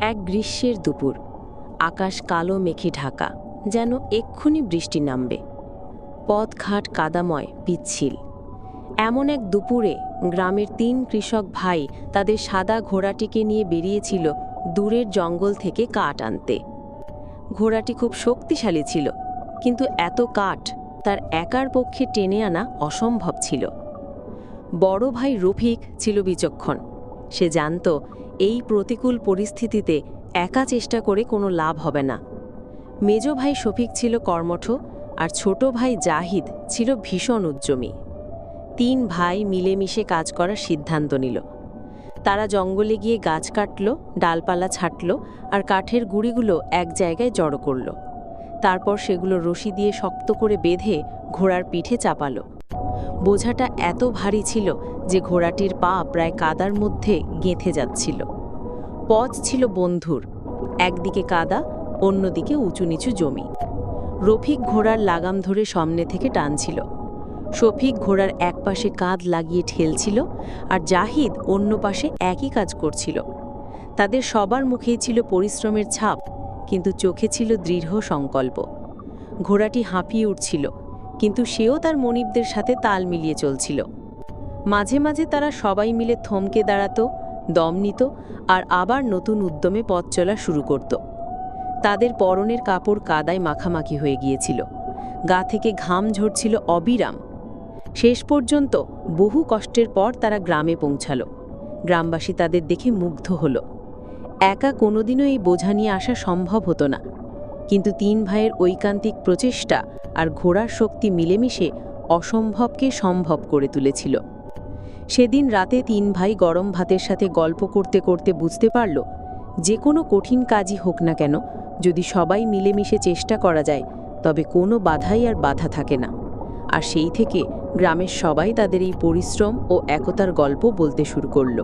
এক গ্রীষ্মের দুপুর। আকাশ কালো, মেঘে ঢাকা, যেন এক্ষুনি বৃষ্টি নামবে। পথঘাট কাদাময়, পিচ্ছিল। এমন এক দুপুরে গ্রামের তিন কৃষক ভাই তাদের সাদা ঘোড়াটিকে নিয়ে বেরিয়েছিল দূরের জঙ্গল থেকে কাঠ আনতে। ঘোড়াটি খুব শক্তিশালী ছিল, কিন্তু এত কাঠ তার একার পক্ষে টেনে আনা অসম্ভব ছিল। বড় ভাই রফিক ছিল বিচক্ষণ। সে জানত এই প্রতিকূল পরিস্থিতিতে একা চেষ্টা করে কোনো লাভ হবে না। মেজ ভাই শফিক ছিল কর্মঠ আর ছোট ভাই জাহিদ ছিল ভীষণ উদ্যমী। তিন ভাই মিলেমিশে কাজ করার সিদ্ধান্ত নিল। তারা জঙ্গলে গিয়ে গাছ কাটল, ডালপালা ছাঁটল আর কাঠের গুঁড়িগুলো এক জায়গায় জড়ো করল। তারপর সেগুলো রশি দিয়ে শক্ত করে বেঁধে ঘোড়ার পিঠে চাপালো। বোঝাটা এত ভারী ছিল যে ঘোড়াটির পা প্রায় কাদার মধ্যে গেঁথে যাচ্ছিল। পথ ছিল বন্ধুর, একদিকে কাদা, অন্যদিকে উঁচু নিচু জমি। রফিক ঘোড়ার লাগাম ধরে সামনে থেকে টানছিল। শফিক ঘোড়ার এক পাশে কাঁধ লাগিয়ে ঠেলছিল আর জাহিদ অন্য পাশে একই কাজ করছিল। তাদের সবার মুখেই ছিল পরিশ্রমের ছাপ, কিন্তু চোখে ছিল দৃঢ় সংকল্প। ঘোড়াটি হাঁপিয়ে উঠছিল। কিন্তু সেও তার মনিবদের সাথে তাল মিলিয়ে চলছিল। মাঝে মাঝে তারা সবাই মিলে থমকে দাঁড়াতো, দম নিত আর আবার নতুন উদ্যমে পথ চলা শুরু করত। তাদের পরনের কাপড় কাদায় মাখামাখি হয়ে গিয়েছিল। গা থেকে ঘাম ঝরছিল অবিরাম। শেষ পর্যন্ত বহু কষ্টের পর তারা গ্রামে পৌঁছাল। গ্রামবাসী তাদের দেখে মুগ্ধ হল। একা কোনোদিনও এই বোঝা নিয়ে আসা সম্ভব হতো না। কিন্তু তিন ভাইয়ের ঐকান্তিক প্রচেষ্টা আর ঘোড়ার শক্তি মিলেমিশে অসম্ভবকে সম্ভব করে তুলেছিল। সেদিন রাতে তিন ভাই গরম ভাতের সাথে গল্প করতে করতে বুঝতে পারল, যে কোনো কঠিন কাজই হোক না কেন, যদি সবাই মিলেমিশে চেষ্টা করা যায়, তবে কোনো বাধাই আর বাধা থাকে না। আর সেই থেকে গ্রামের সবাই তাদের এই পরিশ্রম ও একতার গল্প বলতে শুরু করল।